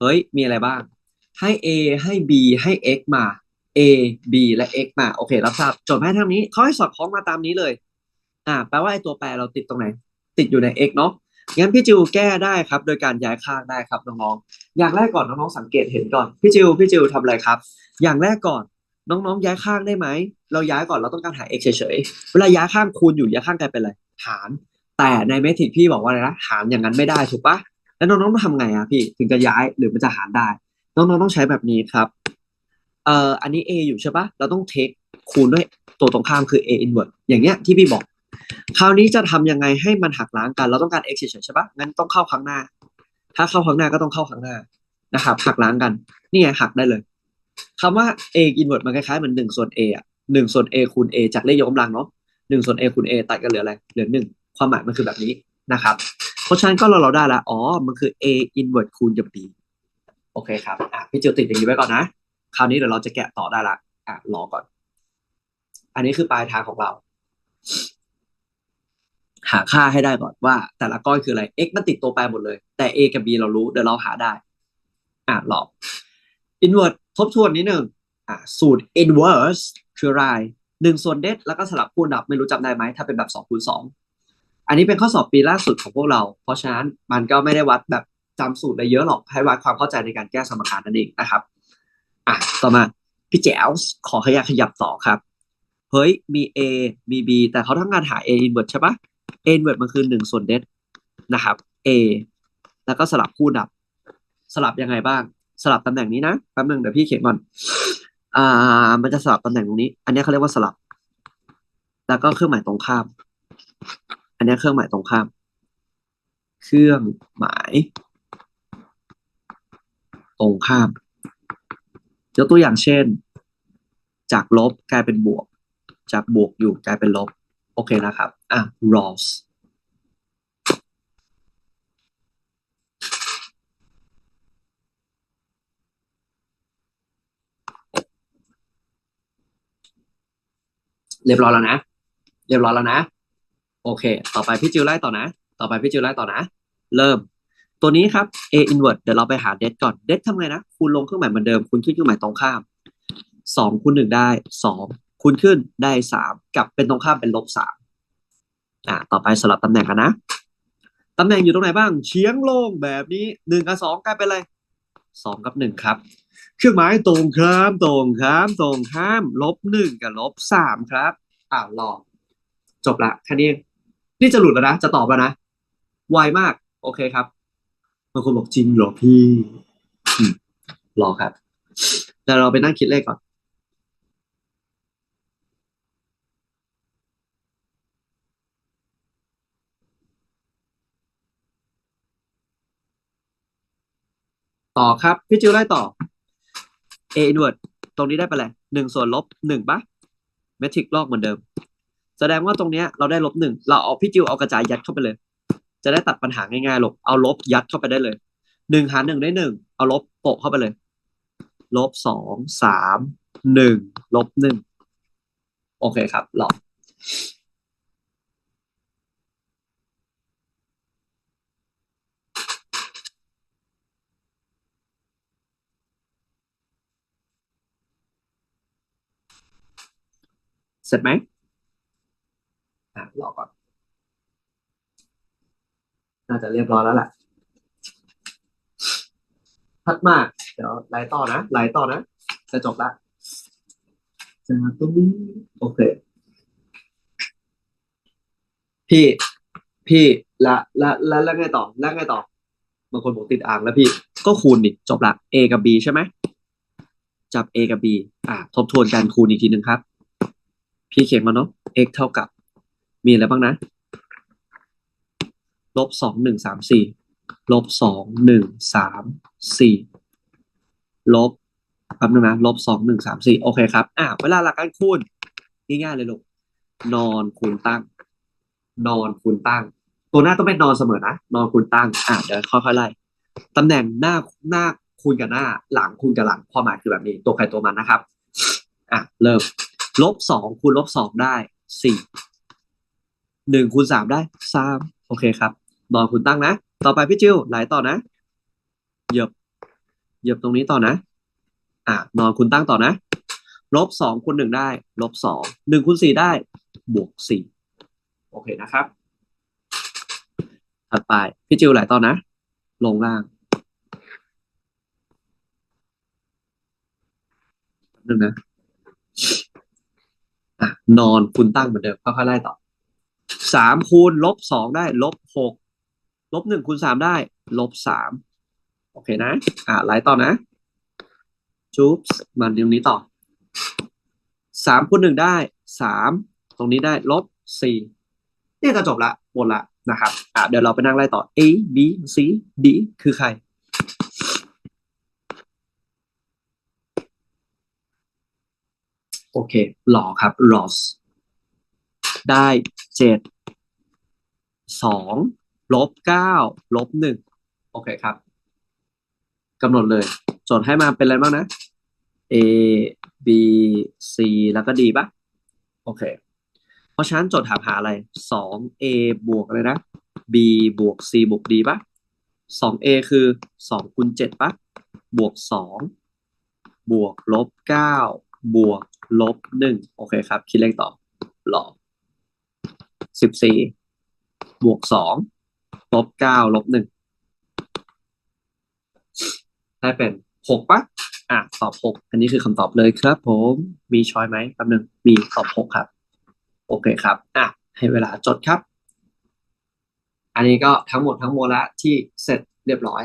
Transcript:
เฮ้ย มีอะไรบ้าง ให้ a ให้ b ให้ x มา a b และ x มาโอเค รับทราบโจทย์ให้ทางนี้เขาให้สอดคล้องมาตามนี้เลย อ่า แปลว่าไอ้ตัวแปรเราติดตรงไหน ติดอยู่ใน x เนาะงั้นพี่จิวแก้ได้ครับ โดยการย้ายข้างได้ครับน้องๆอย่างแรกก่อนน้องๆสังเกตเห็นก่อนพี่จิวพี่จิวทำอะไรครับ อย่างแรกก่อนน้องๆ ย้ายข้างได้ไหม เราย้ายก่อนเราต้องการหา x เฉยๆ เวลาย้ายข้างคูณอยู่ย้ายข้างกลายเป็นอะไร หาร แต่ในเมทริกพี่บอกว่าอะไรนะ หารอย่างนั้นไม่ได้ถูกปะ แล้วน้องๆต้องทำไงอะพี่ถึงจะย้ายหรือมันจะหารได้ น้องๆต้องใช้แบบนี้ครับเอ่ออันนี้ a อยู่ใช่ปะเราต้องเทคคูณด้วยตัวตรงข้ามคือ a inverse อย่างเงี้ยที่พี่บอก คราวนี้จะทำยังไงให้มันหักล้างกัน เราต้องการ x เฉยๆใช่ปะงั้นต้องเข้าครั้งหน้า ถ้าเข้าครั้งหน้าก็ต้องเข้าครั้งหน้านะครับหักล้างกัน นี่ไงหักได้เลยคำว่า a inverse มันคล้ายๆเหมือนหนึ่งส่วน a อะหนึ่งส่วน a คูณ a จากเลขยกกำลังเนาะหนึ่งส่วน a คูณ a ตัดกันเหลืออะไรเหลือหนึ่งความหมายมันคือแบบนี้นะครับ เพราะฉะนั้นก็เราเราได้แล้วอ๋อ มันคือ a inverse คูณกับ b โอเคครับอะพี่จิวติดอย่างนี้ไว้ก่อนนะ คราวนี้เดี๋ยวเราจะแกะต่อได้ละอะรอก่อน อันนี้คือปลายทางของเรา หาค่าให้ได้ก่อนว่า แต่ละก้อนคืออะไร x มันติดตัวแปรหมดเลย แต่ a กับ b เรารู้เดี๋ยวเราหาได้ อะรอ inverse ทบทวนนิดหนึ่งอะสูตร inverse คืออะไรหนึ่งส่วนเด็ดแล้วก็สลับคูณดับไม่รู้จำได้ไหมถ้าเป็นแบบสองคูณสอง อันนี้เป็นข้อสอบปีล่าสุดของพวกเรา เพราะฉะนั้นมันก็ไม่ได้วัดแบบจำสูตรอะไรเยอะหรอก ให้วัดความเข้าใจในการแก้สมการนั่นเองนะครับ อะ ต่อมาพี่แจ๋วขอขยับขยับต่อครับ เฮ้ย มี A มี B แต่เขาต้องการหา A inverse ใช่ปะ A inverse มันคือหนึ่งส่วนเด็ดนะครับ A แล้วก็สลับคู่ดับ สลับยังไงบ้าง สลับตำแหน่งนี้นะแป๊บนึงเดี๋ยวพี่เขียนก่อน อ่า มันจะสลับตำแหน่งตรงนี้ อันนี้เขาเรียกว่าสลับ แล้วก็เครื่องหมายตรงข้าม อันนี้เครื่องหมายตรงข้าม เครื่องหมายตรงข้าม ยกตัวอย่างเช่น จากลบกลายเป็นบวก จากบวกอยู่กลายเป็นลบ โอเคนะครับ อะ Ross เรียบร้อยแล้วนะ เรียบร้อยแล้วนะ โอเค ต่อไปพี่จิวไล่ต่อนะ ต่อไปพี่จิวไล่ต่อนะ เริ่ม ตัวนี้ครับ a inverse เดี๋ยวเราไปหา det ก่อน det ทำไงนะ คูณลงเครื่องหมายเหมือนเดิม คูณขึ้นเครื่องหมายตรงข้ามสองคูณหนึ่งได้สองคูณขึ้นได้สามกลับเป็นตรงข้ามเป็นลบสามอ่าต่อไปสลับตำแหน่งกันนะตำแหน่งอยู่ตรงไหนบ้าง เฉียงลงแบบนี้หนึ่งกับสองกลายเป็นอะไรสองกับหนึ่งครับ เครื่องหมายตรงข้ามตรงข้ามตรงข้ามลบหนึ่งกับลบสามครับ อ่ารอจบละแค่นี้ นี่จะหลุดแล้วนะ จะตอบแล้วนะ ไวมาก โอเคครับบางคนบอกจริงเหรอพี่อืมรอครับเดี๋ยวเราไปนั่งคิดเลขก่อนต่อครับ พี่จิวไล่ต่อ a inverse ตรงนี้ได้ไปเลยหนึ่งส่วนลบหนึ่งปะเมทริกลอกเหมือนเดิม แสดงว่าตรงเนี้ยเราได้ลบหนึ่งเราเอาพี่จิวเอากระจายยัดเข้าไปเลย จะได้ตัดปัญหาง่ายๆลงเอาลบยัดเข้าไปได้เลยหนึ่งหารหนึ่งได้หนึ่งเอาลบโปะเข้าไปเลย ลบสองสามหนึ่งลบหนึ่งโอเคครับหลองเสร็จไหม รอก่อน น่าจะเรียบร้อยแล้วแหละพัดมาก เดี๋ยวไล่ต่อนะไล่ต่อนะ จะจบละจากตรงนี้โอเค พี่ พี่ละละละล้วไงต่อล้วไงต่อบางคนบอกติดอ่างแล้วพี่ ก็คูณดิจบละ a กับ b ใช่ไหมจับ a กับ b อะทบทวนการคูณอีกทีหนึ่งครับ พี่เขียนมาเนาะ x เท่ากับ มีอะไรบ้างนะลบสองหนึ่งสามสี่ลบสองหนึ่งสามสี่ลบแป๊บนึงนะลบสองหนึ่งสามสี่โอเคครับ อะเวลาหลักการคูณง่ายๆเลยลูกนอนคูณตั้ง นอนคูณตั้ง ตัวหน้าต้องเป็นนอนเสมอนะนอนคูณตั้ง อะเดี๋ยวค่อยๆไล่ตำแหน่งหน้าหน้าคูณกับหน้า หลังคูณกับหลังความหมายคือแบบนี้ ตัวใครตัวมันนะครับ อะเริ่มลบสองคูณลบสองได้สี่ หนึ่งคูณสามได้สามโอเคครับนอนคุณตั้งนะ ต่อไปพี่จิวไหลต่อนะเหยียบเหยียบตรงนี้ต่อนะ อะนอนคุณตั้งต่อนะลบสองคูณหนึ่งได้ลบสองหนึ่งคูณสี่ได้ บวกสี่โอเคนะครับถัดไปพี่จิวไหลต่อนะ ลงล่างแป๊บนึงนะอะนอนคุณตั้งเหมือนเดิมค่อยๆไล่ต่อ สามคูณลบสองได้ ลบหกลบหนึ่งคูณสามได้ ลบสามโอเคนะ อะไล่ต่อนะจุ๊บมันตรงนี้ต่อสามคูณหนึ่งได้สามตรงนี้ได้ลบสี่นี่ก็จบละหมดละนะครับ อะเดี๋ยวเราไปนั่งไล่ต่อ A B C D คือใครโอเคหล่อครับ loss ได้เจ็ดสองลบเก้าลบหนึ่งโอเคครับกำหนดเลยโจทย์ให้มาเป็นอะไรบ้างนะ A B C แล้วก็ D ปะโอเค เพราะฉะนั้นโจทย์ถามหาอะไรสอง A บวกอะไรนะ B บวก C บวก D ปะสอง A คือสองคูณเจ็ดปะบวกสองบวกลบเก้าบวกลบหนึ่งโอเคครับ คิดเลขต่อหล่อ สิบสี่บวกสองลบเก้าลบหนึ่งได้เป็นหกปะอะตอบหกอันนี้คือคำตอบเลยครับ ผมมีช้อยไหมแป๊บหนึ่งมีตอบหกครับ โอเคครับ อะ ให้เวลาจดครับ อันนี้ก็ทั้งหมดทั้งมวลละที่เสร็จเรียบร้อย